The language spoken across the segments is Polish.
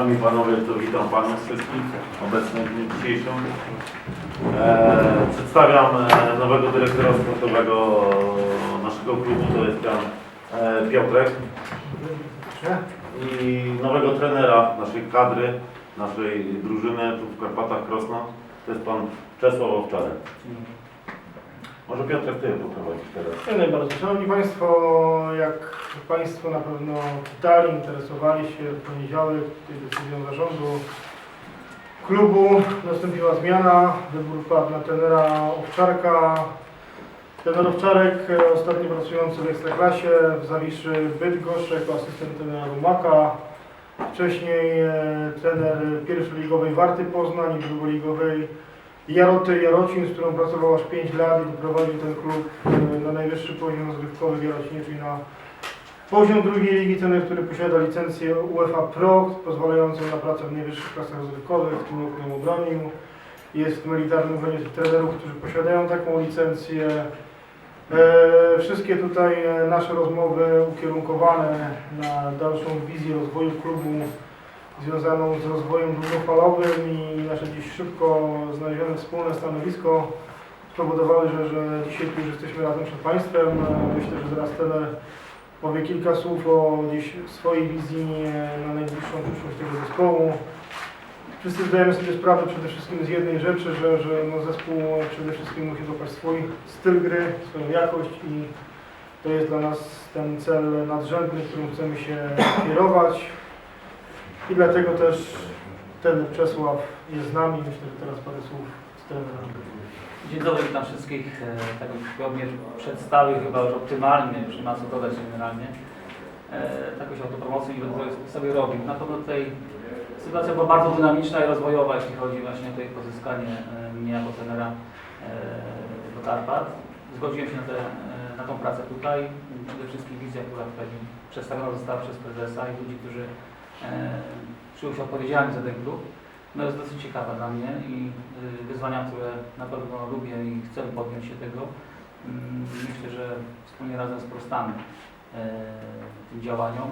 Szanowni Panowie, to witam Panów wszystkich obecnych w dniu dzisiejszym. E, przedstawiam e, nowego dyrektora sportowego naszego klubu, to jest Pan e, Piotrek. I nowego trenera naszej kadry, naszej drużyny tu w Karpatach Krosno, to jest Pan Czesław Owczarek. Może Piotrek Ty poprowadzisz teraz. Dziękuję bardzo. Szanowni Państwo, jak Państwo na pewno czytali, interesowali się w poniedziałek tutaj decyzją zarządu klubu nastąpiła zmiana. Wybór padł na trenera Owczarka. Trener Owczarek, e, ostatnio pracujący w Ekstraklasie w Zawiszy Bydgoszcz jako asystent trenera Rumaka. Wcześniej e, trener pierwszoligowej Warty Poznań i drugoligowej Jaroty Jarocin, z którą pracował aż 5 lat i doprowadził ten klub e, na najwyższy poziom rozgrywkowy w Jarocinie, czyli na poziom drugiej ligi. Trener, który posiada licencję UEFA Pro, pozwalającą na pracę w najwyższych klasach rozgrywkowych, w tym ją obronił. Jest w militarnym gronie trenerów, którzy posiadają taką licencję. E, wszystkie tutaj nasze rozmowy ukierunkowane na dalszą wizję rozwoju klubu związaną z rozwojem długofalowym i nasze dziś szybko znalezione wspólne stanowisko spowodowały, że, że dzisiaj tu już jesteśmy razem przed Państwem. Myślę, że zaraz trener powie kilka słów o gdzieś swojej wizji na najbliższą przyszłość tego zespołu. Wszyscy zdajemy sobie sprawę przede wszystkim z jednej rzeczy, że, że no zespół przede wszystkim musi złapać swój styl gry, swoją jakość i to jest dla nas ten cel nadrzędny, którym chcemy się kierować. I dlatego też ten Czesław jest z nami. Myślę, że teraz parę słów z trenerem. Dzień dobry, witam wszystkich. E, Tak jak Sławomir przedstawił chyba już optymalnie, już nie ma co dodać generalnie. E, Taką się autopromocję nie będę sobie robił. Na pewno tutaj sytuacja była bardzo dynamiczna i rozwojowa, jeśli chodzi właśnie o pozyskanie e, mnie jako trenera do Karpat. Zgodziłem się na, tę e, na tą pracę tutaj. Przede wszystkim wizja, która tutaj przedstawiona została przez prezesa i ludzi, którzy e, czują się odpowiedzialni za ten klub. No jest dosyć ciekawa dla mnie i y, wyzwania, które na pewno lubię i chcę podjąć się tego. Mm, Myślę, że wspólnie razem sprostamy e, tym działaniom,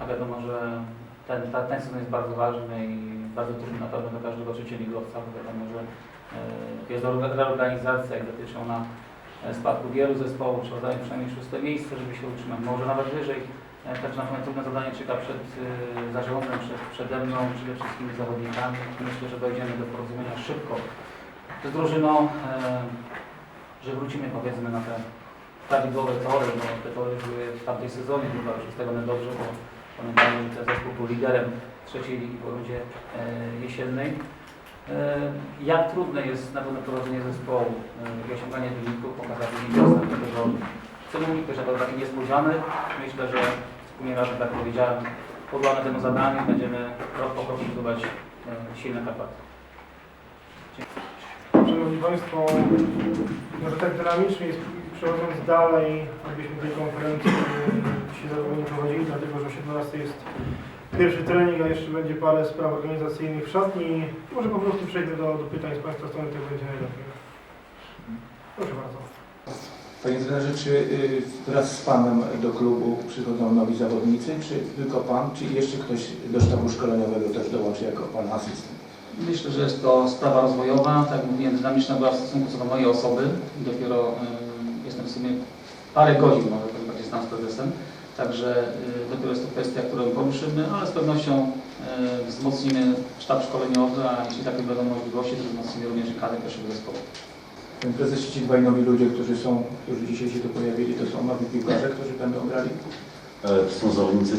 a wiadomo, że ten, ta, ten sezon jest bardzo ważny i bardzo trudny na pewno dla każdego trzecioligowca, bo wiadomo, że e, jest reorga- reorganizacja i dotyczy ona e, spadku wielu zespołów, trzeba zająć przynajmniej szóste miejsce, żeby się utrzymać, może nawet wyżej. Także na trudne zadanie czeka przed y, zarządem, przed, przede mną, przede wszystkim z zawodnikami. Myślę, że dojdziemy do porozumienia szybko z drużyną, e, że wrócimy powiedzmy na te prawidłowe tory, bo te tory były w tamtej sezonie chyba już ustawione dobrze, bo pamiętamy, że ten zespół był liderem trzeciej ligi po rundzie e, jesiennej. E, Jak trudne jest na pewno prowadzenie zespołu i osiąganie wyników, pokazać wyniki ostatniego roku. Celownik też jako taki niespodziany. Myślę, że wspólnie razem, tak powiedziałem, podłamy temu zadaniu i będziemy krok po kroku budować e, silne Karpaty. Szanowni Państwo, może tak dynamicznie jest, przechodząc dalej, abyśmy tej konferencji e, dzisiaj zarówno nie prowadzili, dlatego że o 17 jest pierwszy trening, a jeszcze będzie parę spraw organizacyjnych w szatni. Może po prostu przejdę do, do pytań z Państwa strony, to będzie najlepiej. Proszę bardzo. Panie trenerze, czy y, wraz z Panem do klubu przychodzą nowi zawodnicy, czy tylko Pan, czy jeszcze ktoś do sztabu szkoleniowego też dołączy jako Pan asystent? Myślę, że jest to sprawa rozwojowa. Tak jak dynamiczna była w stosunku co do mojej osoby. Dopiero y, jestem w sumie parę godzin, może bardziej znam z prezesem. Także y, dopiero jest to kwestia, którą poruszymy, ale z pewnością y, wzmocnimy sztab szkoleniowy, a jeśli takie będą możliwości, to wzmocnimy również kadrę pierwszego zespołu. Panie prezesie, ci dwaj nowi ludzie, którzy są, którzy dzisiaj się tu pojawili, to są nowi piłkarze, którzy będą grali? E, To są zawodnicy,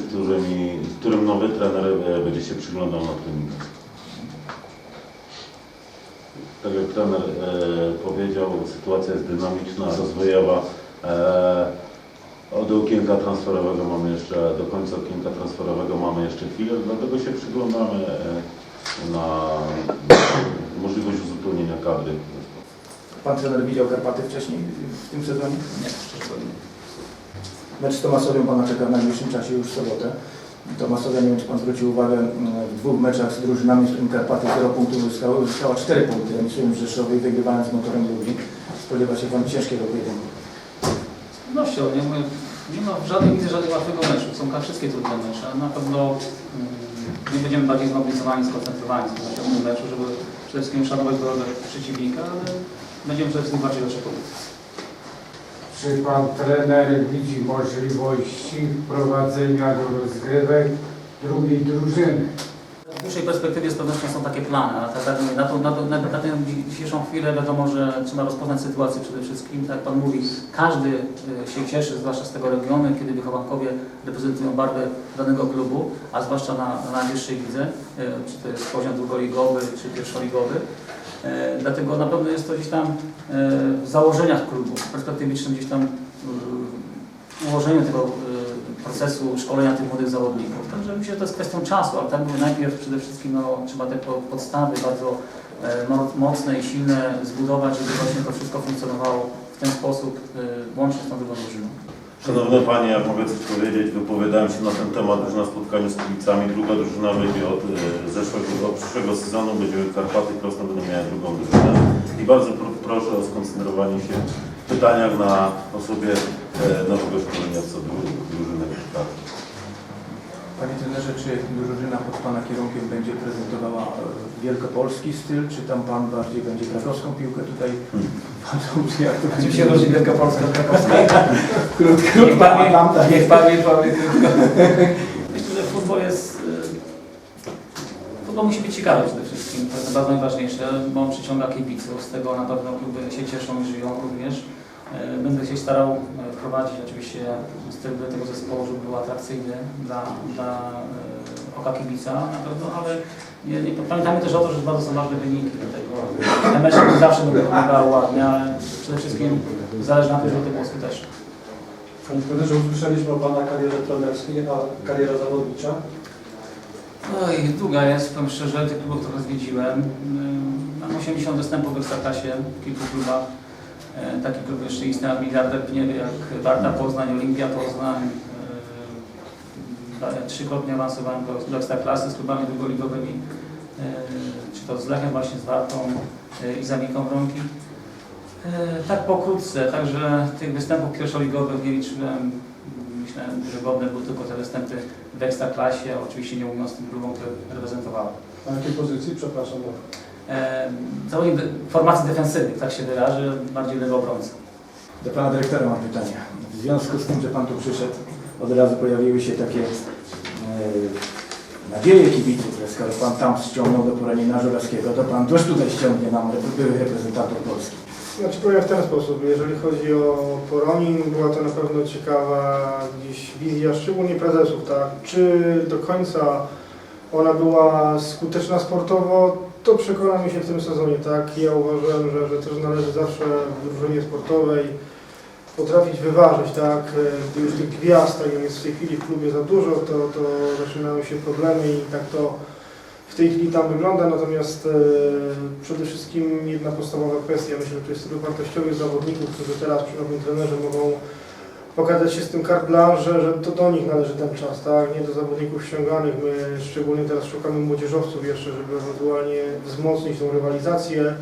którym nowy trener e, będzie się przyglądał na treningach. Tak jak trener e, powiedział, sytuacja jest dynamiczna, rozwojowa. E, od okienka transferowego mamy jeszcze, do końca okienka transferowego mamy jeszcze chwilę, dlatego się przyglądamy e, na możliwość uzupełnienia kadry. Pan trener widział Karpaty wcześniej w tym sezonie? Nie, szczerze. Mecz z Tomasowią Pana czeka w najbliższym czasie już w sobotę. Tomasowia, nie wiem czy Pan zwrócił uwagę, mm, w dwóch meczach z drużynami, Karpaty 0 punktów uzyskały, uzyskała 4 punkty, remisując w Rzeszowie i wygrywając z motorem Lublin. Spodziewa się Pan ciężkiego pojedynku. Z pewnością, nie, mówię, nie ma w żadnej widzę żadnego łatwego meczu. Są wszystkie trudne mecze. Na pewno mm, My będziemy bardziej zmobilizowani, skoncentrowani w tym meczu, żeby przede wszystkim szanować drogę przeciwnika, ale będziemy przede wszystkim walczyć o trzy punkty. Czy pan trener widzi możliwości wprowadzenia do rozgrywek drugiej drużyny? W dłuższej perspektywie z pewnością są takie plany, ale tak, na, to, na, to, na, na tę dzisiejszą chwilę wiadomo, że trzeba rozpoznać sytuację przede wszystkim. Tak jak Pan mówi, każdy y, się cieszy, zwłaszcza z tego regionu, kiedy wychowankowie reprezentują barwę danego klubu, a zwłaszcza na, na najwyższej lidze, y, czy to jest poziom drugoligowy, czy pierwszoligowy. E, Dlatego na pewno jest to gdzieś tam e, w założeniach klubu, perspektywicznym gdzieś tam y, ułożeniu tego procesu szkolenia tych młodych zawodników. Także myślę, że to jest kwestią czasu, ale tak mówię, najpierw przede wszystkim no, trzeba te po- podstawy bardzo e, mo- mocne i silne zbudować, żeby właśnie to wszystko funkcjonowało w ten sposób, łącznie z tą drugą drużyną. Szanowne Panie, jak mogę coś powiedzieć, wypowiadałem się na ten temat już na spotkaniu z kibicami. Druga drużyna będzie od e, zeszłego, od przyszłego sezonu, będzie Karpaty Krosno będą miały drugą drużynę. I bardzo pro, proszę o skoncentrowanie się w pytaniach na osobie e, nowego szkoleniowca dru- drużyny Karpaty. Panie trenerze, czy drużyna pod Pana kierunkiem będzie prezentowała e, wielkopolski styl, czy tam Pan bardziej będzie krakowską piłkę tutaj Hmm. Jak to Czym się różni Wielkopolska od Krakowskiej? Krótko, Niech pan mi, tak. niech pan mi powie krótko. Myślę, że futbol jest... y, Futbol musi być ciekawy przede wszystkim, to jest bardzo najważniejsze, bo on przyciąga kibiców, z tego na pewno kluby się cieszą i żyją również. Y, Będę się starał y, wprowadzić oczywiście styl tego zespołu, żeby był atrakcyjny dla, dla oka kibica na pewno, ale nie, nie, pamiętajmy też o to, że bardzo są ważne wyniki, dlatego te mecze nie zawsze będą wyglądały ładnie, ale przede wszystkim zależy nam też, żeby było skuteczne. Panie trenerze, usłyszeliśmy o Pana karierze trenerskiej, a kariera zawodnicza? Oj, długa jest, powiem szczerze, tych klubów trochę zwiedziłem. Mam 80 występów w Ekstraklasie w kilku klubach. E, Taki klub jeszcze istniał miliarder Pniewy, jak Warta Poznań, Olimpia Poznań. Trzykrotnie awansowałem do, do Ekstraklasy z klubami drugoligowymi, e, czy to z Lechem właśnie, z Wartą e, i Zamiką Wronki. E, Tak pokrótce, także tych występów pierwszoligowych nie liczyłem. Myślałem, że godne były tylko te występy w Ekstraklasie, oczywiście nie mówiąc tym klubom, które reprezentowałem. Na jakiej pozycji? Przepraszam. Zawodnik formacji defensywnych, tak się wyrażę, bardziej lewy obrońca. Do Pana Dyrektora mam pytanie. W związku z tym, że Pan tu przyszedł, od razu pojawiły się takie e, nadzieje kibiców, że skoro Pan tam ściągnął do poranienia Żurawskiego, to Pan też tutaj ściągnie nam byłych reprezentantów Polski. Znaczy powiem w ten sposób, jeżeli chodzi o Poronin, była to na pewno ciekawa gdzieś wizja, szczególnie prezesów, tak? Czy do końca ona była skuteczna sportowo, to przekonamy się w tym sezonie, tak? Ja uważam, że, że też należy zawsze w drużynie sportowej potrafić wyważyć, tak? Gdy już tych gwiazd, tak jest w tej chwili w klubie za dużo, to, to zaczynają się problemy i tak to w tej chwili tam wygląda, natomiast e, przede wszystkim jedna podstawowa kwestia, myślę, że to jest tylu wartościowych zawodników, którzy teraz przy nowym trenerze mogą pokazać się z tym carte że to do nich należy ten czas, tak? Nie do zawodników ściąganych. My szczególnie teraz szukamy młodzieżowców jeszcze, żeby ewentualnie wzmocnić tą rywalizację.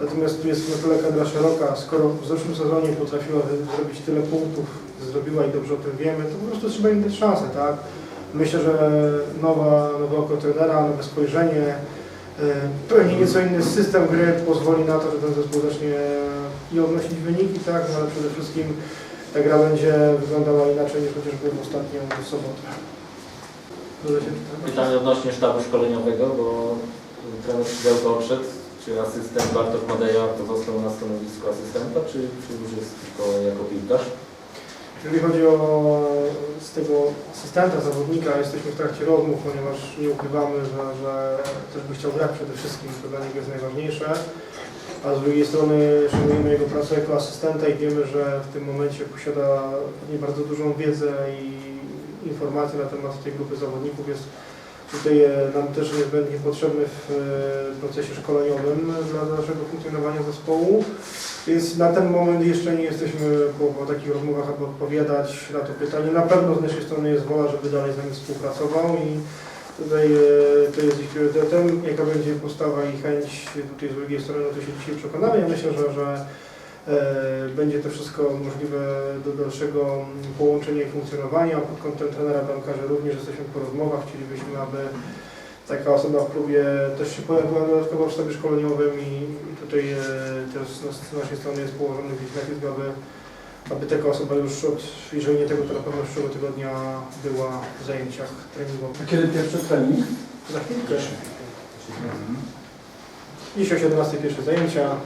Natomiast tu jest na tyle kadra szeroka, skoro w zeszłym sezonie potrafiła zrobić tyle punktów, zrobiła i dobrze o tym wiemy, to po prostu trzeba im dać szansę, tak? Myślę, że nowa, nowe oko trenera, nowe spojrzenie, pewnie nieco inny system gry pozwoli na to, że ten zespół zacznie i odnosić wyniki, tak, no, ale przede wszystkim ta gra będzie wyglądała inaczej niż chociażby w ostatnią sobotę. Pytanie odnośnie sztabu szkoleniowego, bo trener Szydełko odszedł. Czy asystent Bartosz Madeja to został na stanowisku asystenta, czy, czy już jest tylko jako piłkarz? Jeżeli chodzi o z tego asystenta, zawodnika, jesteśmy w trakcie rozmów, ponieważ nie ukrywamy, że, że też by chciał grać przede wszystkim, to dla niego jest najważniejsze. A z drugiej strony szanujemy jego pracę jako asystenta i wiemy, że w tym momencie posiada pewnie bardzo dużą wiedzę i informacje na temat tej grupy zawodników. Jest tutaj e, nam też niezbędnie potrzebny w e, procesie szkoleniowym dla naszego funkcjonowania zespołu. Więc na ten moment jeszcze nie jesteśmy po, po takich rozmowach, aby odpowiadać na to pytanie. Na pewno z naszej strony jest wola, żeby dalej z nami współpracował i tutaj e, to jest ich priorytetem. Jaka będzie postawa i chęć tutaj z drugiej strony, no to się dzisiaj przekonamy. Ja myślę, że, że będzie to wszystko możliwe do dalszego połączenia i funkcjonowania. Pod kątem trenera bramkarza również jesteśmy po rozmowach. Chcielibyśmy, aby taka osoba w klubie też się pojawiła dodatkowo w sztabie szkoleniowym i, tutaj e, też z naszej strony jest położony gdzieś nacisk, aby, aby taka osoba już od, jeżeli nie tego, to na pewno z przyszłego tygodnia była w zajęciach treningowych. A kiedy pierwszy trening? Za chwilkę. Dziś o 17 pierwsze zajęcia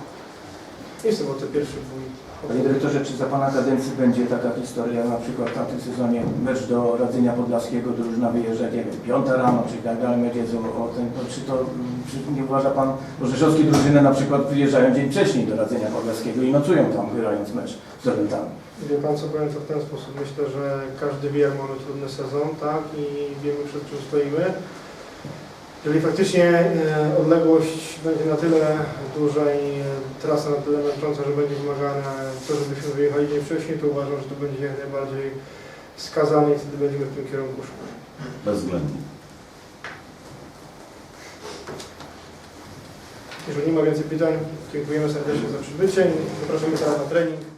i w sobotę pierwszy bój. Panie dyrektorze, czy za Pana kadencji będzie taka historia, na przykład w tamtym sezonie mecz do Radzenia Podlaskiego, drużyna wyjeżdża, nie wiem, piąta rano, czy tak dalej, my wiedzą o tym, to czy to, czy nie uważa Pan, bo rzeszowskie drużyny na przykład wyjeżdżają dzień wcześniej do Radzenia Podlaskiego i nocują tam, grając mecz z Orlentami. Wie Pan co powiem to w ten sposób. Myślę, że każdy wie, jak mamy trudny sezon, tak? I wiemy przed czym stoimy. Jeżeli faktycznie e, odległość będzie na tyle duża i e, trasa na tyle męcząca, że będzie wymagane to, żebyśmy wyjechali dzień wcześniej, to uważam, że to będzie jak najbardziej wskazane i wtedy będziemy w tym kierunku szukać. Bezwzględnie. Jeżeli nie ma więcej pytań, dziękujemy serdecznie za przybycie i zapraszamy teraz na trening.